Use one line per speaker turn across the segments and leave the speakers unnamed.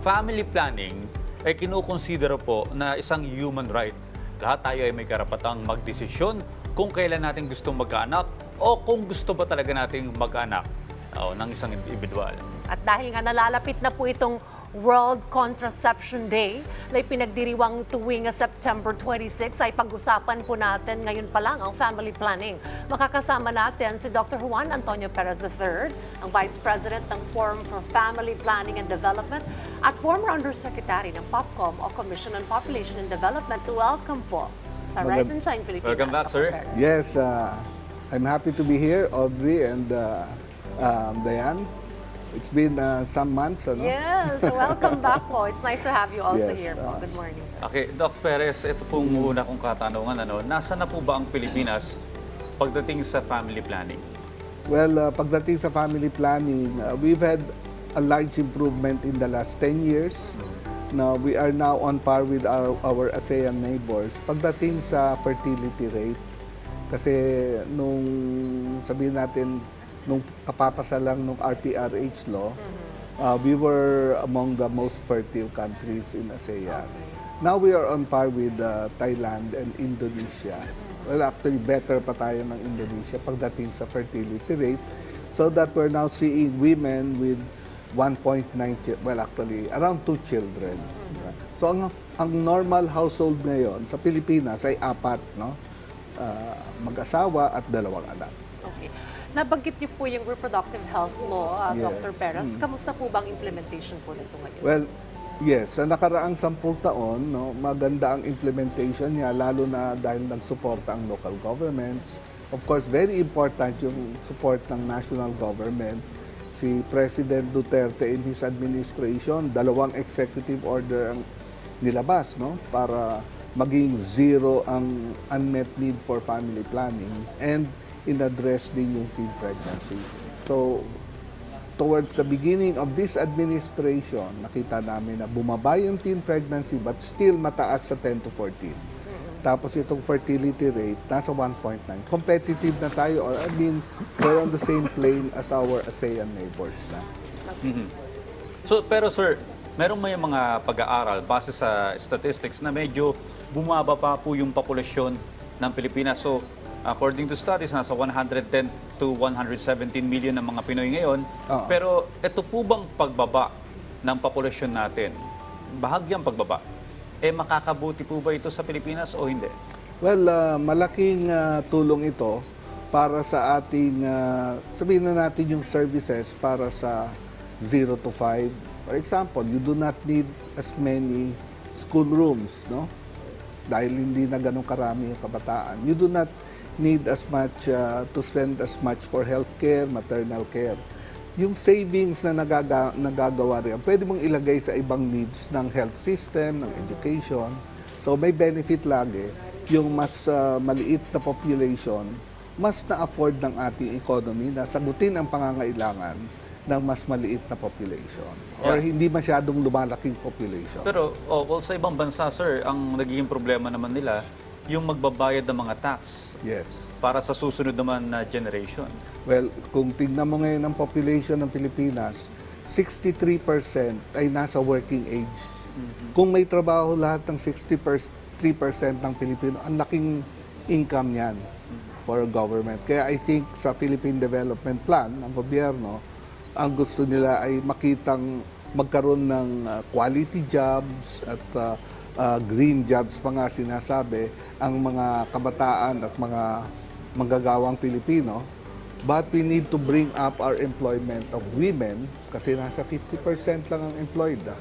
family planning ay kinukonsidera po na isang human right. Lahat tayo ay may karapatang magdesisyon kung kailan natin gustong magkaanak o kung gusto ba talaga nating mag-anak o, ng isang individual.
At dahil nga nalalapit na po itong World Contraception Day na ipinagdiriwang tuwing September 26 ay pag-usapan po natin ngayon pa lang ang family planning. Makakasama natin si Dr. Juan Antonio Perez III, ang Vice President ng Forum for Family Planning and Development at former Undersecretary ng POPCOM o Commission on Population and Development. Welcome po sa Rise and Shine Pilipinas.
Welcome back, sir.
Perez.
Yes, uh, I'm happy to be here, Audrey and uh, um, Diane. It's been uh, some months, ano?
Yes, welcome back po. It's nice to have you also
Yes,
here po.
uh,
Good morning, sir.
Okay, Doc Perez, ito pong una kong katanungan. Ano, nasa na po ba ang Pilipinas pagdating sa family planning?
Well, uh, pagdating sa family planning, uh, we've had a large improvement in the last 10 years. Now, we are now on par with our, our ASEAN neighbors. Pagdating sa fertility rate, kasi nung sabihin natin, nung kapapasa lang nung RPRH law, uh, we were among the most fertile countries in ASEAN. Now we are on par with uh, Thailand and Indonesia. Well, actually, better pa tayo ng Indonesia pagdating sa fertility rate. So that we're now seeing women with 1.9, chi- well actually, around 2 children. So ang, ang normal household ngayon sa Pilipinas ay apat, no? Ah, mag-asawa at dalawang anak.
Okay. Nabanggit niyo po yung reproductive health law, uh,
Yes.
Dr. Perez. Kamusta po bang implementation po nito ngayon?
Well, yes, sa nakaraang sampung taon, no, maganda ang implementation niya, lalo na dahil nagsuporta ang local governments. Of course, very important yung support ng national government. Si President Duterte in his administration, dalawang executive order ang nilabas no, para maging zero ang unmet need for family planning and in-address din yung teen pregnancy. So, towards the beginning of this administration, nakita namin na bumaba yung teen pregnancy but still mataas sa 10 to 14. Tapos itong fertility rate, nasa 1.9. Competitive na tayo, or I mean, we're on the same plane as our ASEAN neighbors na.
So, pero sir, meron may mga pag-aaral base sa statistics na medyo bumaba pa po yung populasyon ng Pilipinas. So, according to studies, nasa 110 to 117 million ng mga Pinoy ngayon.
Oo.
Pero ito po bang pagbaba ng populasyon natin, bahagyang pagbaba, eh makakabuti po ba ito sa Pilipinas o hindi?
Well, ah, malaking ah, tulong ito para sa ating, ah, sabihin na natin yung services para sa 0 to 5. For example, you do not need as many school rooms, no? Dahil hindi na ganun karami yung kabataan. You do not need as much ah, to spend as much for healthcare, maternal care. Yung savings na nagaga, nagagawa rin, pwede mong ilagay sa ibang needs ng health system, ng education. So may benefit lagi yung mas ah, maliit na population, mas na-afford ng ating economy na sagutin ang pangangailangan ng mas maliit na population or
Yeah.
hindi masyadong lumalaking population.
Pero oh, well, sa ibang bansa, sir, ang nagiging problema naman nila, yung magbabayad ng mga tax
yes.
para sa susunod naman na generation.
Well, kung tignan mo ngayon ang population ng Pilipinas, 63% ay nasa working age. Kung may trabaho lahat ng 63% ng Pilipino, ang laking income niyan for government. Kaya I think sa Philippine Development Plan ng gobyerno, ang gusto nila ay makitang magkaroon ng uh, quality jobs at uh, uh, green jobs pa nga sinasabi ang mga kabataan at mga manggagawang Pilipino. But we need to bring up our employment of women kasi nasa 50% lang ang employed. ah.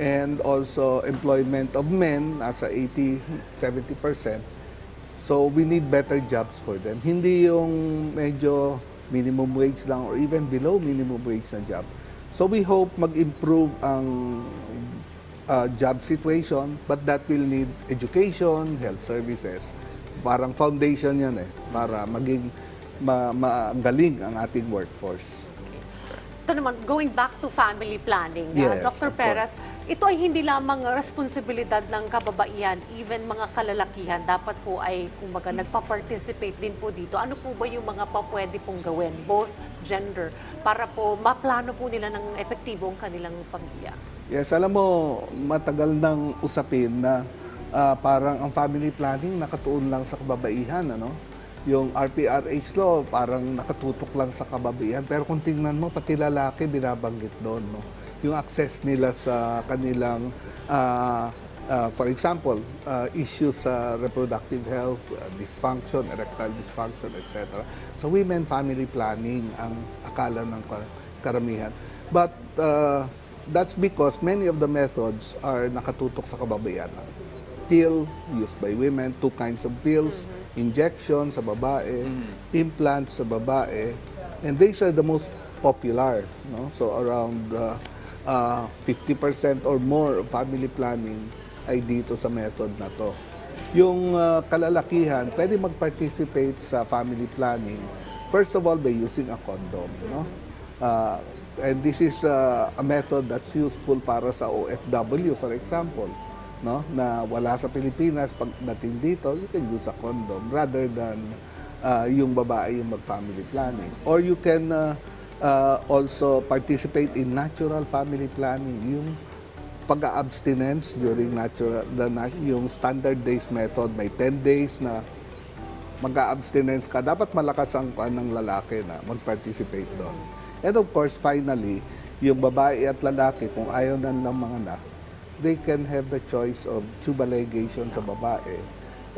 And also employment of men nasa 80, 70%. So we need better jobs for them. Hindi yung medyo minimum wage lang or even below minimum wage na job. So we hope mag-improve ang uh, job situation but that will need education, health services. Parang foundation yan eh para maging ma- magaling ang ating workforce.
Ito naman, going back to family planning, uh,
Yes,
Dr.
of
Perez, ito ay hindi lamang responsibilidad ng kababaihan, even mga kalalakihan, dapat po ay, kumbaga, nagpa-participate din po dito. Ano po ba yung mga pa pwede pong gawin, both gender, para po maplano po nila ng epektibo ang kanilang pamilya?
Yes, alam mo, matagal nang usapin na ah, parang ang family planning nakatuon lang sa kababaihan, ano? Yung RPRH law parang nakatutok lang sa kababaihan. Pero kung tingnan mo, pati lalaki binabanggit doon, no? Yung access nila sa kanilang, ah, ah, for example, ah, issues sa reproductive health, ah, dysfunction, erectile dysfunction, etc. So women family planning ang akala ng ka- karamihan. But uh, that's because many of the methods are nakatutok sa kababaihan. Pill used by women, two kinds of pills, injection sa babae, implant sa babae, and these are the most popular. No? So around uh, uh, 50% or more of family planning ay dito sa method na to. Yung uh, kalalakihan, pwede mag-participate sa family planning, first of all, by using a condom. No? Uh, and this is uh, a method that's useful para sa OFW, for example. No? Na wala sa Pilipinas, pagdating dito, you can use a condom rather than uh, yung babae yung mag-family planning. Or you can uh, uh, also participate in natural family planning, yung pag-abstinence during natural, the, yung standard days method, may 10 days na mag-abstinence ka, dapat malakas ang kuan ng lalaki na mag-participate doon. And of course, finally, yung babae at lalaki, kung ayaw na ng mga anak, they can have the choice of tubal ligation sa babae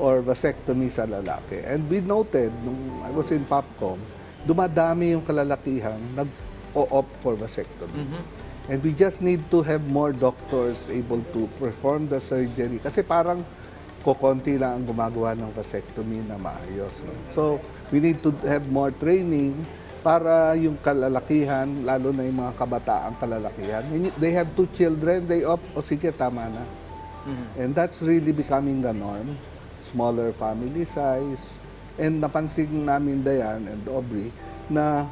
or vasectomy sa lalaki. And we noted, nung I was in Popcom, dumadami yung kalalakihan nag-o-opt for vasectomy. And we just need to have more doctors able to perform the surgery. Kasi parang kokonti lang ang gumagawa ng vasectomy na maayos. No? So, we need to have more training para yung kalalakihan, lalo na yung mga kabataang kalalakihan, they have two children, they opt, o sige, tama na. And that's really becoming the norm. Smaller family size. And napansin namin, Dayan and Aubrey, na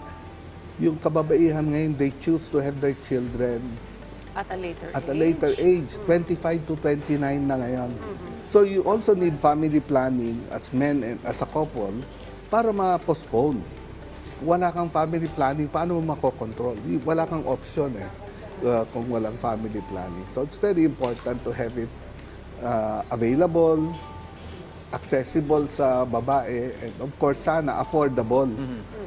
yung kababaihan ngayon, they choose to have their children
At a later
at a
age.
later age, 25 to 29 na ngayon. So you also need family planning as men and as a couple para ma-postpone. Wala kang family planning, paano mo makokontrol? Wala kang option eh uh, kung walang family planning. So it's very important to have it uh, available, accessible sa babae, and of course, sana affordable.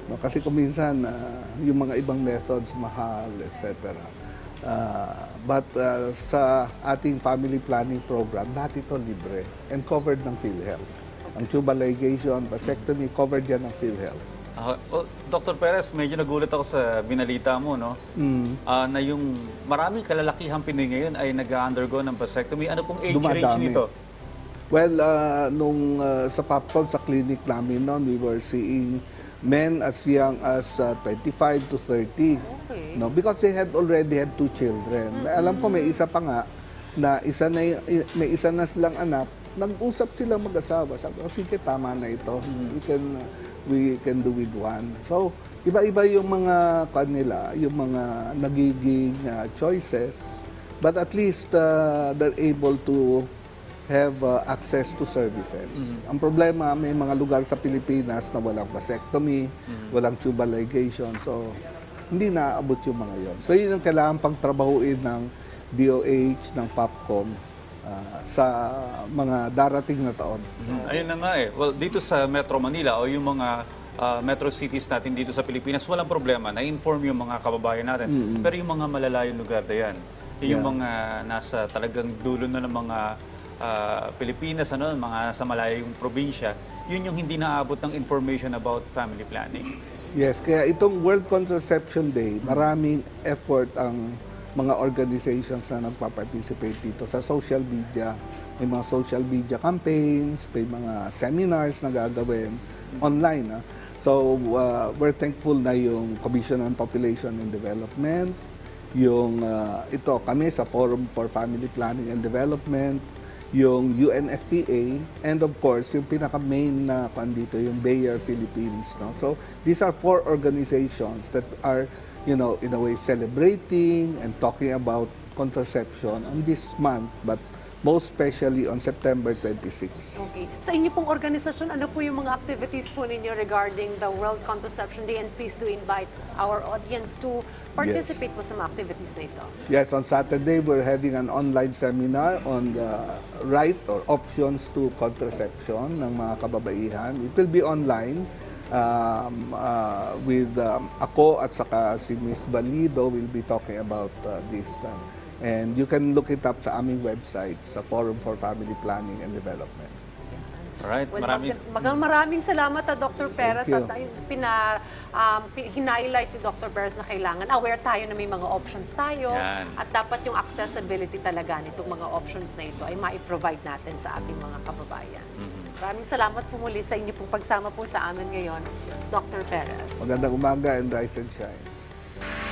No, kasi kung minsan, uh, yung mga ibang methods, mahal, etc. Uh, but uh, sa ating family planning program, lahat ito libre and covered ng PhilHealth. Ang tubal ligation, vasectomy, covered yan ng PhilHealth.
Ah, oh, Dr. Perez, medyo nagulat ako sa binalita mo, no? Ah, na yung maraming kalalakihang Pinoy ngayon ay nag-undergo ng vasectomy. Ano pong age range
Dumadami.
nito?
Well, uh, nung uh, sa Popcorn, sa clinic namin noon, we were seeing men as young as uh, 25 to 30.
Okay.
No, because they had already had two children. May Alam ko may isa pa nga na isa na may isa na silang anak, nag-usap silang mag-asawa. Sabi ko, sige, tama na ito. We can uh, we can do with one. So, iba-iba yung mga kanila, yung mga nagiging uh, choices. But at least uh, they're able to have uh, access to services. Ang problema, may mga lugar sa Pilipinas na walang vasectomy, walang tubal ligation. So, hindi naaabot yung mga yon. So, yun ang kailangan pang trabahuin ng DOH, ng POPCOM uh, sa mga darating na taon.
Mhm. Ayun na nga eh. Well, dito sa Metro Manila o yung mga ah, metro cities natin dito sa Pilipinas, walang problema. Na-inform yung mga kababayan natin. Pero yung mga malalayong lugar na yan, yung mga nasa talagang dulo na ng mga ah, Pilipinas, ano, mga nasa malayong probinsya, yun yung hindi naabot ng information about family planning.
Yes, kaya itong World Contraception Day, maraming effort ang mga organizations na nagpa-participate dito sa social media. May mga social media campaigns, may mga seminars na gagawin online. ah. So, uh, we're thankful na yung Commission on Population and Development, yung uh, ito kami sa Forum for Family Planning and Development, yung UNFPA, and of course, yung pinaka-main na kwan dito, yung Bayer Philippines. No? So, these are four organizations that are, you know, in a way, celebrating and talking about contraception on this month, but most especially on September 26.
Okay. Sa inyo pong organisasyon, ano po yung mga activities po ninyo regarding the World Contraception Day? And please do invite our audience to participate po sa mga activities na ito.
Yes, on Saturday we're having an online seminar on the right or options to contraception ng mga kababaihan. It will be online um, uh, with um, ako at saka si Miss Valido will be talking about uh, this. uh, and you can look it up sa aming website sa Forum for Family Planning and Development.
Alright,
Well,
marami.
mag- maraming salamat at Dr. Perez at ay, pina, um, hinighlight ni Dr. Perez na kailangan aware tayo na may mga options tayo
Yan.
at dapat yung accessibility talaga nitong mga options na ito ay ma-provide natin sa ating mga kababayan.
Mm-hmm.
Maraming salamat po muli sa inyo pong pagsama po sa amin ngayon, Dr. Perez.
Magandang umaga and rise and shine.